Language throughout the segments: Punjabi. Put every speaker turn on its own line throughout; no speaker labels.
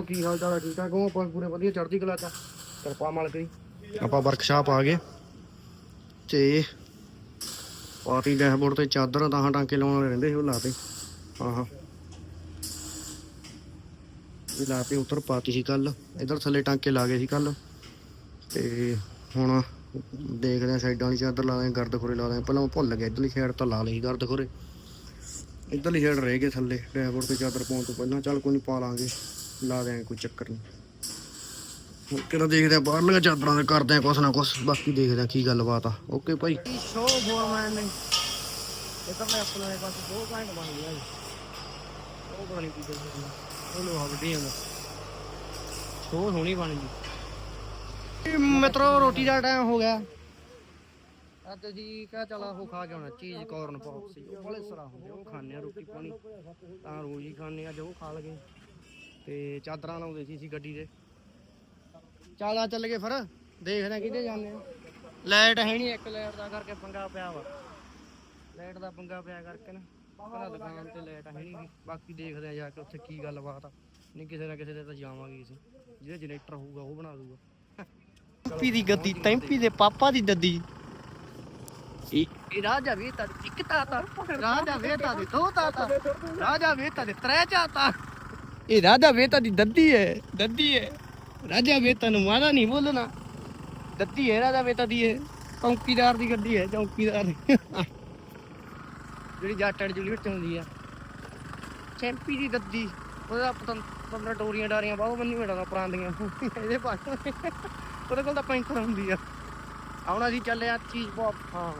ਮਿੱਤਰੋ ਕੀ ਹਾਲ ਚਾਲ ਹੈ ਠੀਕ ਠਾਕ ਹੋ? ਆਪਾਂ ਪੂਰੇ ਵਧੀਆ, ਚੜ੍ਹਦੀ ਕਲਾ ਚ ਆ। ਕਿਰਪਾ ਮਾਲਕ ਦੀ। ਆਪਾਂ ਵਰਕਸ਼ਾਪ ਆ ਗਏ। ਤੇ ਪਾਰਟੀ ਡੈਸ਼ਬੋਰਡ ਤੇ ਚਾਦਰ ਤਾਂ ਟਾਂਕੇ ਲਾਉਣ ਵਾਲੇ ਰਹਿੰਦੇ ਸੀ, ਉਹ ਲਾਤੇ। ਆਹਾਂ। ਇਹ ਲਾਤੇ ਉੱਤਰ ਪਾਤੀ ਸੀ ਕੱਲ ਇਧਰ ਥੱਲੇ ਟਾਂਕੇ ਲਾ ਗਏ ਸੀ ਕੱਲ ਤੇ ਹੁਣ ਦੇਖਦੇ ਆ ਸਾਈਡਾਂ ਵਾਲੀ ਚਾਦਰ ਲਾ ਦਾਂਗੇ ਗਰਦ ਖੋਰੇ ਲਾ ਦਾਂਗੇ ਪਹਿਲਾਂ ਮੈਂ ਭੁੱਲ ਗਿਆ ਇਧਰਲੀ ਸਾਈਡ ਤਾਂ ਲਾ ਲਈ ਸੀ ਗਰਦ ਖੋਰੇ ਇਧਰਲੀ ਸਾਈਡ ਰਹਿ ਗਏ ਥੱਲੇ ਡੈਸ਼ਬੋਰਡ ਤੇ ਚਾਦਰ ਪਾਉਣ ਤੋਂ ਪਹਿਲਾਂ। ਚੱਲ ਕੋਈ ਨਹੀਂ ਪਾ ਲਾਂਗੇ। ਲਾ ਦਿਆਂਗੇ ਕੋਈ ਚੱਕਰ ਨਹੀਂ ਕਿਹੜਾ ਦੇਖਦੇ ਆ ਬਾਹਰਲੀਆਂ ਚਾਦਰਾਂ ਦੇ ਕਰਦੇ ਆ ਕੁਛ ਨਾ ਕੁਛ ਬਾਕੀ ਦੇਖਦੇ ਆ ਕੀ ਗੱਲਬਾਤ ਆ। ਓਕੇ ਭਾਈ। ਸ਼ੋ ਫੋਰਮੈਨ ਨੇ? ਇਹ ਤਾਂ ਮੈਂ ਆਪਣੇ ਪਾਸ ਦੋ ਘੰਟ ਬਣ ਗਿਆ ਜੀ। ਉਹ ਪਤਾ ਨਹੀਂ ਕੀ ਕਰਦੇ ਉਹਨੂੰ ਹੱਗਦੇ ਆ ਸ਼ੋ ਸੋਹਣੀ ਬਣ ਗਈ। ਮਿੱਤਰੋ ਰੋਟੀ ਦਾ ਟਾਈਮ ਹੋ ਗਿਆ। ਅੱਜ ਜੀ ਕਾ ਚਲਾ ਉਹ ਖਾ ਕੇ ਆਉਣਾ ਚੀਜ਼ ਕਾਰਨ ਪੌਪ ਸੀ ਉਹ ਬੜੇ ਸਰਾ ਹੁੰਦੇ ਉਹ ਖਾਣੇ ਆ ਰੋਟੀ ਪਾਣੀ। ਤਾਂ ਰੋਜ਼ ਹੀ ਖਾਣੇ ਅੱਜ ਉਹ ਖਾ ਲਗੇ। ਤੇ ਚਾਦਰਾਂ ਲਾਉਂਦੇ ਸੀ ਅਸੀਂ ਗੱਡੀ ਦੇ। ਚੱਲ ਆ ਚੱਲ ਗਏ ਫਿਰ ਦੇਖਦੇ ਆ ਕਿੱਥੇ ਜਾਂਦੇ ਆ ਲਾਈਟ ਹੈ ਨਹੀਂ ਇੱਕ ਲਾਈਟ ਦਾ ਕਰਕੇ ਪੰਗਾ ਪਿਆ ਵਾ। ਲਾਈਟ ਦਾ ਪੰਗਾ ਪਿਆ ਕਰਕੇ ਨਾ ਕਹਿੰਦਾ ਦੁਕਾਨ ਤੇ ਲਾਈਟ ਹੈ ਨਹੀਂ ਬਾਕੀ ਦੇਖਦੇ ਆ ਜਾ ਕੇ ਉੱਥੇ ਕੀ ਗੱਲਬਾਤ ਆ। ਨਹੀਂ ਕਿਸੇ ਨਾ ਕਿਸੇ ਦੇ ਤਾਂ ਜਾਵਾਂਗੇ ਅਸੀਂ। ਜਿਹਦੇ ਜਨਰੇਟਰ ਹੋਊਗਾ ਉਹ ਬਣਾ ਦੂਗਾ ਟੈਂਪੀ ਦੀ ਗੱਦੀ ਟੈਂਪੀ ਦੇ ਪਾਪਾ ਦੀ ਦੱਦੀ ਇਹ ਰਾਜਾ ਵੇਤਾ ਦੀ ਇੱਕ ਤਾਤਾ ਰਾਜਾ ਵੇਤਾ ਦੀ ਦੋ ਤਾਤਾ। ਰਾਜਾ ਵੇਤਾ ਦੇ ਤਰੇ ਚਾਤਾ। ਇਹ ਰਾਜਾ ਵੇਤਾ ਦੀ ਦੱਦੀ ਹੈ ਦੱਦੀ ਹੈ ਰਾਜਾ ਵੇਤਾ ਨੂੰ ਮਾਰਾ ਨਹੀਂ ਬੋਲਣਾ ਦੱਦੀ ਹੈ ਰਾਜਾ ਵੇਤਾ ਦੀ ਹੈ ਚੌਂਕੀਦਾਰ ਦੀ ਗੱਡੀ ਹੈ ਚੌਂਕੀਦਾਰ ਦੀ ਜਿਹੜੀ ਜੱਟ ਐਂਡ ਜੂਲੀਅਟ ਹੁੰਦੀ ਆ ਚੈਂਪੀ ਦੀ ਦੱਦੀ ਉਹਦਾ ਪਤਾ 15 ਟੋਰੀਆਂ ਡਾਰੀਆਂ ਬਾਹੋਂ ਬੰਨੀ ਮੇੜਾ ਪਰਾਂਦੀਆਂ ਇਹਦੇ ਪਾਸ ਉਹਦੇ ਕੋਲ ਤਾਂ ਪੈਂਟਰ ਹੁੰਦੀ ਆ ਆਉਣਾ ਸੀ ਚੱਲਿਆ ਚੀਜ਼ ਪੌਪ ਹਾਂ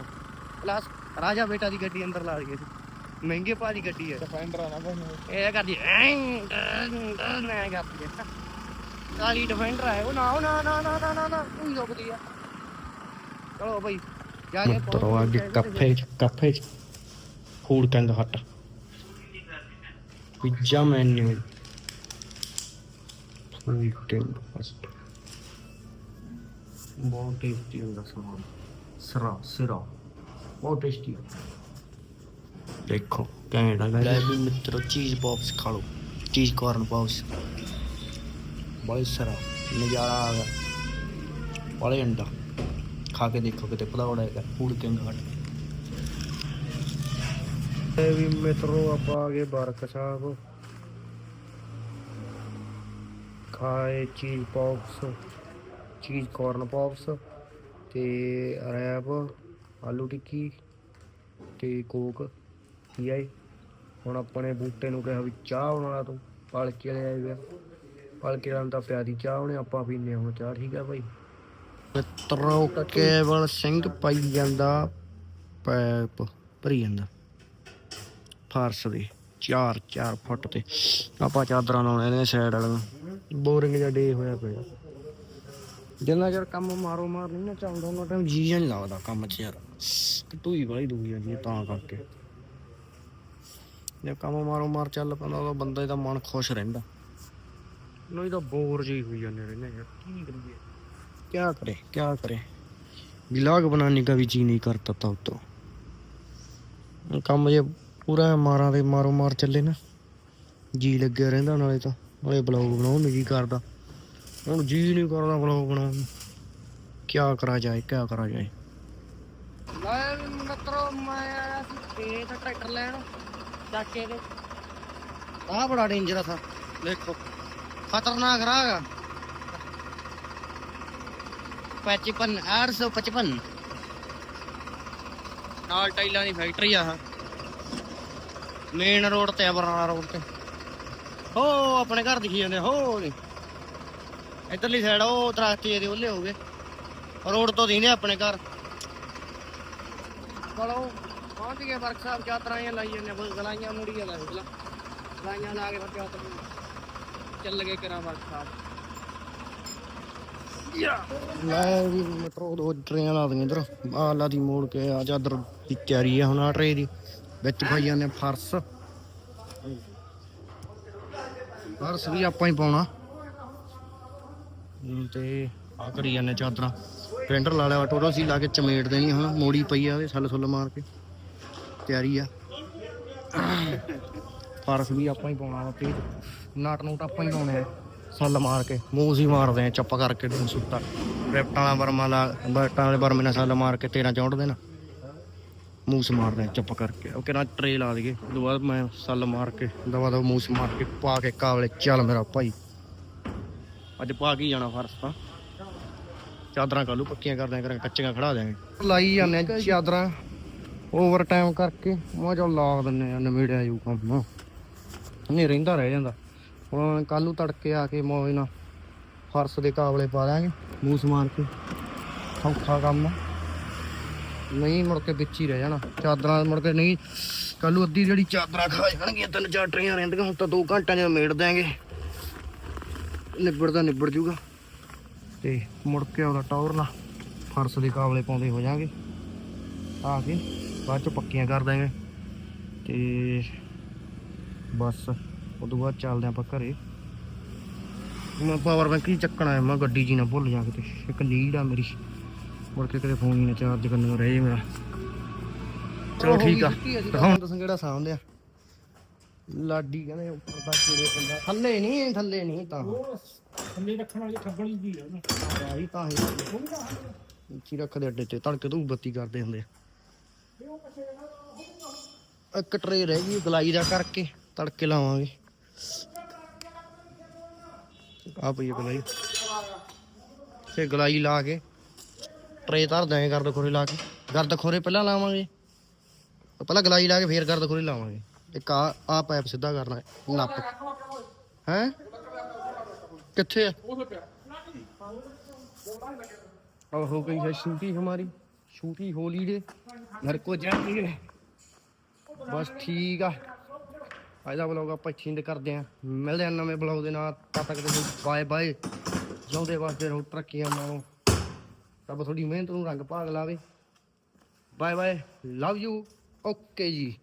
ਪਲੱਸ ਰਾਜਾ ਬੇਟਾ ਦੀ ਗੱਡੀ ਅੰਦਰ ਲਾ ਦਈਏ ਮਹਿੰਗੇ ਦੀ ਗੱਡੀ ਹੈ।
ਡਿਫੈਂਡਰ ਆ ਨਾ ਭਾਈ
ਇਹ ਕਰਦੀ ਐਂ ਮੈਂ ਕਰਦੀ ਹੈ। ਕਾਲੀ ਡਿਫੈਂਡਰ ਹੈ ਉਹ ਨਾ ਉਹ ਨਾ ਨਾ ਨਾ ਨਾ ਨਾ ਨਾ ਉਹ ਰੁਕਦੀ ਆ ਚਲੋ ਭਾਈ ਜਾ ਕੇ
ਮਿੱਤਰੋ ਆ ਗਏ ਕਾਫੇ ਚ ਕਾਫੇ ਚ। ਫੂਡ ਕੰਦ ਹਟ। ਪਿੱਜ਼ਾ ਮੈਨੂ ਫੂਡ ਕੰਦ ਫਸਟ
ਬਹੁਤ ਟੇਸਟੀ ਹੁੰਦਾ ਸਮਾਨ। ਸਰਾ ਸਿਰਾ। ਬਹੁਤ ਟੇਸਟੀ ਦੇਖੋ ਘੈਂਟ ਆ ਲੈ ਵੀ ਮਿੱਤਰੋ ਚੀਜ਼ ਪੌਪਸ ਖਾ ਲਓ। ਚੀਜ਼ ਕਾਰਨ ਪੌਪਸ ਬਹੁਤ ਸਰਾ ਨਜ਼ਾਰਾ ਆ ਗਿਆ। ਬੜੇ ਅੰਡਾ। ਖਾ ਕੇ ਦੇਖੋ ਕਿਤੇ ਭਦੌੜਾ ਹੈਗਾ। ਫੂਡ ਕਿੰਗ ਹਟ। ਇਹ ਵੀ ਮਿੱਤਰੋ ਆਪਾਂ ਆ ਗਏ ਬਾਰਕ ਸਾਹਿਬ। ਖਾਏ ਚੀਜ਼ ਪੌਪਸ ਚੀਜ਼ ਕਾਰਨ ਪੌਪਸ ਤੇ ਰੈਪ ਆਲੂ ਟਿੱਕੀ ਤੇ ਕੋਕ। ਪੀਆਈ ਹੁਣ ਆਪਣੇ ਬੂਟੇ ਨੂੰ ਕਿਹਾ ਵੀ ਚਾਹ ਬਣਾ ਤੂੰ ਪਲਕੇ ਲੈ ਆਇਆ ਪਲਕੇ ਨਾਲ ਤਾਂ ਪਿਆਦੀ ਚਾਹ ਉਹਨੇ ਆਪਾਂ ਪੀਨੇ ਹੁਣ ਚਾਹ ਠੀਕ ਆ ਭਾਈ ਮਿੱਤਰੋ ਕੇਵਲ ਸਿੰਘ ਪਾਈ ਜਾਂਦਾ ਪੈਪ ਭਰੀ ਜਾਂਦਾ। ਫਾਰਸ ਦੇ 4 4 ਫੁੱਟ ਤੇ। ਆਪਾਂ ਚਾਦਰਾਂ ਲਾਉਣੇ ਨੇ ਸਾਈਡ ਵਾਲੀਆਂ ਬੋਰਿੰਗ ਜਿਹਾ ਡੇ ਹੋਇਆ ਪਿਆ। ਜਿੰਨਾ ਚਿਰ ਕੰਮ ਮਾਰੋ ਮਾਰ ਨਹੀਂ ਨਾ ਚੱਲਦਾ ਉਹਨਾਂ ਟਾਈਮ ਜੀ ਜਿਹਾ ਨਹੀਂ ਲੱਗਦਾ ਕੰਮ 'ਚ ਯਾਰ। ਟੂਈ ਵਾਲੀ ਦੂਈ ਜਾਂਦੀ ਹੈ ਤਾਂ ਕਰਕੇ। ਜੇ ਕੰਮ ਮਾਰੋ ਮਾਰ ਚੱਲ ਪੈਂਦਾ ਉਦੋਂ ਬੰਦੇ ਦਾ ਮਨ ਖੁਸ਼ ਰਹਿੰਦਾ ਨਹੀਂ ਤਾਂ ਬੋਰ ਜਿਹੀ ਹੋਈ ਜਾਂਦੇ ਰਹਿੰਦੇ ਯਾਰ ਕੀ ਕਰੀਏ क्या करे क्या करे ब्लॉग बनाने का भी जी नहीं करता था तो ਕੰਮ ਜੇ ਪੂਰਾ ਮਾਰਾਂ ਤੇ ਮਾਰੋ ਮਾਰ ਚੱਲੇ ਨਾ ਜੀ ਲੱਗਿਆ ਰਹਿੰਦਾ ਨਾਲੇ ਤਾਂ ਨਾਲੇ ਬਲੌਗ ਬਣਾਉਣ ਨੂੰ ਜੀ ਕਰਦਾ ਹੁਣ ਜੀ ਨਹੀਂ ਕਰਦਾ ਬਲੌਗ ਬਣਾਉਣ ਨੂੰ ਕਿਆ ਕਰਾ ਜਾਏ ਕਿਆ ਕਰਾ ਜਾਏ ਲੈ ਮਿੱਤਰੋ ਮੈਂ ਆਇਆ ਸੀ ਖੇਤ ਟਰੈਕਟਰ ਲੈਣ ਚਾਕੇ ਦੇ। ਆਹ ਬੜਾ ਡੇਂਜਰਸ ਆ। ਦੇਖੋ ਖਤਰਨਾਕ ਰਾਹ ਆ। 55 855 ਨਾਲ ਟਾਈਲਾਂ ਦੀ ਫੈਕਟਰੀ ਆ ਮੇਨ ਰੋਡ ਤੇ ਬਰਨਾਲਾ ਰੋਡ ਤੇ। ਹੋ ਆਪਣੇ ਘਰ ਦਿਖੀ ਜਾਂਦੇ ਹੋ ਇਧਰਲੀ ਸਾਈਡ ਉਹ ਦਰਖਤ ਦੇ ਉਹਲੇ ਹੋ ਗਏ। ਰੋਡ ਤੋਂ ਦੀਨੇ ਆਪਣੇ ਘਰ। ਚਲੋ ਪਹੁੰਚ ਗਏ ਵਰਕਸ਼ਾਪ ਚਾਤਰਾਂਆਂ ਲਾਈ ਜਾਂਦੇ ਬਸ ਗਲਾਈਆਂ ਮੁੜੀਆਂ ਲਾ। ਪਹਿਲਾਂ ਗਲਾਈਆਂ ਲਾ ਕੇ ਫਿਰ ਚਾਤਰ ਚੱਲ ਗਏ ਕਰਾਂ ਵਰਕਸ਼ਾਪ ਲੈ ਵੀ ਮਿੱਤਰੋ ਦੋ ਟਰੇਆਂ ਲਾ ਦੀਆਂ ਇਧਰ। ਆ ਲਾ ਦੀ ਮੋੜ ਕੇ ਆ ਚਾਦਰ ਦੀ ਤਿਆਰੀ ਆ ਹੁਣ ਆ ਟਰੇ ਦੀ। ਵਿੱਚ ਪਾਈ ਜਾਂਦੇ ਫਰਸ਼। ਫਰਸ਼ ਵੀ ਆਪਾਂ ਹੀ ਪਾਉਣਾ। ਤੇ ਆ ਕਰੀ ਜਾਂਦੇ ਚਾਦਰਾਂ। ਪ੍ਰਿੰਟਰ ਲਾ ਲਿਆ ਟੋਟਲ ਸੀ, ਲਾ ਕੇ ਚਮੇੜ ਦੇਣੀ ਹੁਣ। ਮੋੜੀ ਪਈ ਆ ਉਹਦੇ ਸੱਲ ਸੁੱਲ ਮਾਰ ਕੇ। ਤਿਆਰੀ ਆ। ਫਰਸ਼ ਵੀ ਆਪਾਂ ਹੀ ਪਾਉਣਾ ਵਾ ਤੇ ਨਾਟ ਨੂਟ ਆਪਾਂ ਹੀ ਪਾਉਣੇ ਆ। ਸੱਲ ਮਾਰ ਕੇ ਮੂੰਹ ਸੀ ਮਾਰਦੇ ਆ ਚੱਪ ਕਰਕੇ ਨੂੰ ਸੁੱਤਾ। ਰਿਪਟਾਂ ਵਾਲਾ ਬਰਮਾ ਲਾ ਬਰਟਾਂ ਵਾਲੇ ਬਰਮੇ ਨਾਲ ਸੱਲ ਮਾਰ ਕੇ 13 ਚੌਂਟ ਦੇਣਾ ਮੂਸ ਮਾਰਦੇ ਆ ਚੁੱਪ ਕਰਕੇ। ਉਹ ਕਿਹੜਾ ਟਰੇ ਲਾ ਦਈਏ ਉਦੋਂ ਬਾਅਦ ਮੈਂ ਸੱਲ ਮਾਰ ਕੇ ਦਵਾ ਦਵਾ ਮੂਸ ਮਾਰ ਕੇ ਪਾ ਕੇ ਕਾਵਲੇ ਚੱਲ ਮੇਰਾ ਭਾਈ। ਅੱਜ ਪਾ ਕੇ ਜਾਣਾ ਫਰਸ ਤਾਂ। ਚਾਦਰਾਂ ਕੱਲੂ ਪੱਕੀਆਂ ਕਰਦੇ ਕਰਾਂਗੇ ਕੱਚੀਆਂ ਖੜਾ ਦਿਆਂਗੇ। ਲਾਈ ਜਾਂਦੇ ਆ ਚਾਦਰਾਂ। ਓਵਰ ਟਾਈਮ ਕਰਕੇ ਮੈਂ ਚੱਲ ਲਾ ਦਿੰਨੇ ਆ, ਨਵੇੜਿਆ ਜੂ ਕੰਮ। ਨਹੀਂ, ਰਹਿੰਦਾ ਰਹਿ ਜਾਂਦਾ। ਹੁਣ ਕੱਲ ਨੂੰ ਤੜਕੇ ਆ ਕੇ ਮੌਜ ਨਾਲ ਫਰਸ਼ ਦੇ ਕਾਬਲੇ ਪਾ ਦਾਂਗੇ ਮੂਸ ਮਾਰ ਕੇ। ਸੌਖਾ ਕੰਮ ਨਹੀਂ, ਮੁੜ ਕੇ ਵਿੱਚ ਹੀ ਰਹਿ ਜਾਣਾ। ਚਾਦਰਾਂ ਮੁੜ ਕੇ ਨਹੀਂ ਕੱਲ ਨੂੰ ਅੱਧੀ ਜਿਹੜੀ ਚਾਦਰਾਂ ਖਾ ਜਾਣਗੀਆਂ, ਤਿੰਨ ਚਾਰ ਟਰੀਆਂ ਰਹਿੰਦੀਆਂ, ਹੁਣ ਤਾਂ 2 ਘੰਟਿਆਂ 'ਚ ਮੇੜ ਦਿਆਂਗੇ। ਨਿਬੜਦਾ ਨਿਬੜ ਜੂਗਾ ਤੇ ਮੁੜ ਕੇ ਉਹਦਾ ਟੌਰ ਨਾਲ, ਫਰਸ਼ ਦੇ ਕਾਬਲੇ ਪਾਉਂਦੇ ਹੋ ਜਾਾਂਗੇ। ਆ ਕੇ। ਬਾਅਦ ਚ ਪੱਕੀਆਂ ਕਰ ਦਾਂਗੇ। ਤੇ ਬਸ ਉਦੋਂ ਬਾਅਦ ਚੱਲਦੇ ਆਪਾਂ ਘਰੇ। ਮੈਂ ਪਾਵਰ ਬੈਂਕ ਹੀ ਚੱਕਣਾ ਹੈ ਮੈਂ ਗੱਡੀ ਜੀ ਨਾ ਭੁੱਲ ਜਾ ਕਿਤੇ। ਇੱਕ ਲੀਡ ਆ ਮੇਰੀ। ਮੁੜ ਕੇ ਕਿਤੇ ਫੋਨ ਹੀ ਨਾ ਚਾਰਜ ਕਰਨ ਨੂੰ ਰਹੇ ਮੇਰਾ। ਚਲੋ ਠੀਕ ਆ। ਦਿਖਾਉਂ ਦੱਸਾਂ ਕਿਹੜਾ ਸਾਹਮਣੇ ਆ ਲਾਡੀ ਕਹਿੰਦੇ ਉੱਪਰ ਦਾ ਕੀੜੇ ਪੰਦਾ ਥੱਲੇ ਨਹੀਂ ਥੱਲੇ ਨਹੀਂ ਤਾਂ।
ਥੱਲੇ ਰੱਖਣ ਵਾਲੀ ਖੱਬਲੀ ਦੀ ਆ ਨਾ
ਆਹੀ ਤਾਂ ਹੀ। ਉੱਚੀ ਰੱਖਦੇ ਅੱਡੇ ਤੇ ਤੜਕੇ ਤੋਂ ਬੱਤੀ ਕਰਦੇ ਹੁੰਦੇ ਆ। ਇੱਕ ਟਰੇ ਰਹਿ ਗਈ ਗਲਾਈ ਦਾ ਕਰਕੇ, ਤੜਕੇ ਲਾਵਾਂਗੇ। ਆ ਪਈ ਗਲਾਈ। ਤੇ ਗਲਾਈ ਲਾ ਕੇ ਟਰੇ ਧਰ ਦਾਂਗੇ ਗਰਦ ਖੋਰੇ ਲਾ ਕੇ। ਗਰਦ ਖੋਰੇ ਪਹਿਲਾਂ ਲਾਵਾਂਗੇ, ਪਹਿਲਾਂ ਗਲਾਈ ਲਾ ਕੇ ਫੇਰ ਗਰਦ ਖੋਰੇ ਲਾਵਾਂਗੇ। ਇੱਕ ਆ ਆ ਪਾਈਪ ਸਿੱਧਾ ਕਰਨਾ ਹੈ ਨੱਪ ਹੈ? ਕਿੱਥੇ ਆ? ਉਹ ਹੋ ਗਈ ਹੈ ਸ਼ਿੰਪੀ ਹਮਾਰੀ? ਛੂਟੀ ਹੋ ਦੇ ਘਰ ਕੋ ਜਾਈਏ ਬਸ ਠੀਕ ਆ। ਅੱਜ ਬਲੌਗ ਆਪਾਂ ਛਿੰਦ ਕਰਦੇ ਆ ਮਿਲਦੇ ਆ ਨਵੇਂ ਬਲੌਗ ਦੇ ਨਾਲ। ਤਦ ਤੱਕ ਦੇ ਬਾਏ ਬਾਏ ਜਿਉਂਦੇ ਵਾਸਤੇ ਰਹੋ, ਤਰੱਕੀਆਂ ਮਾਣੋ ਰੱਬ ਤੁਹਾਡੀ ਮਿਹਨਤ ਨੂੰ ਰੰਗ ਭਾਗ ਲਾਵੇ। Bye bye love you okay ਜੀ।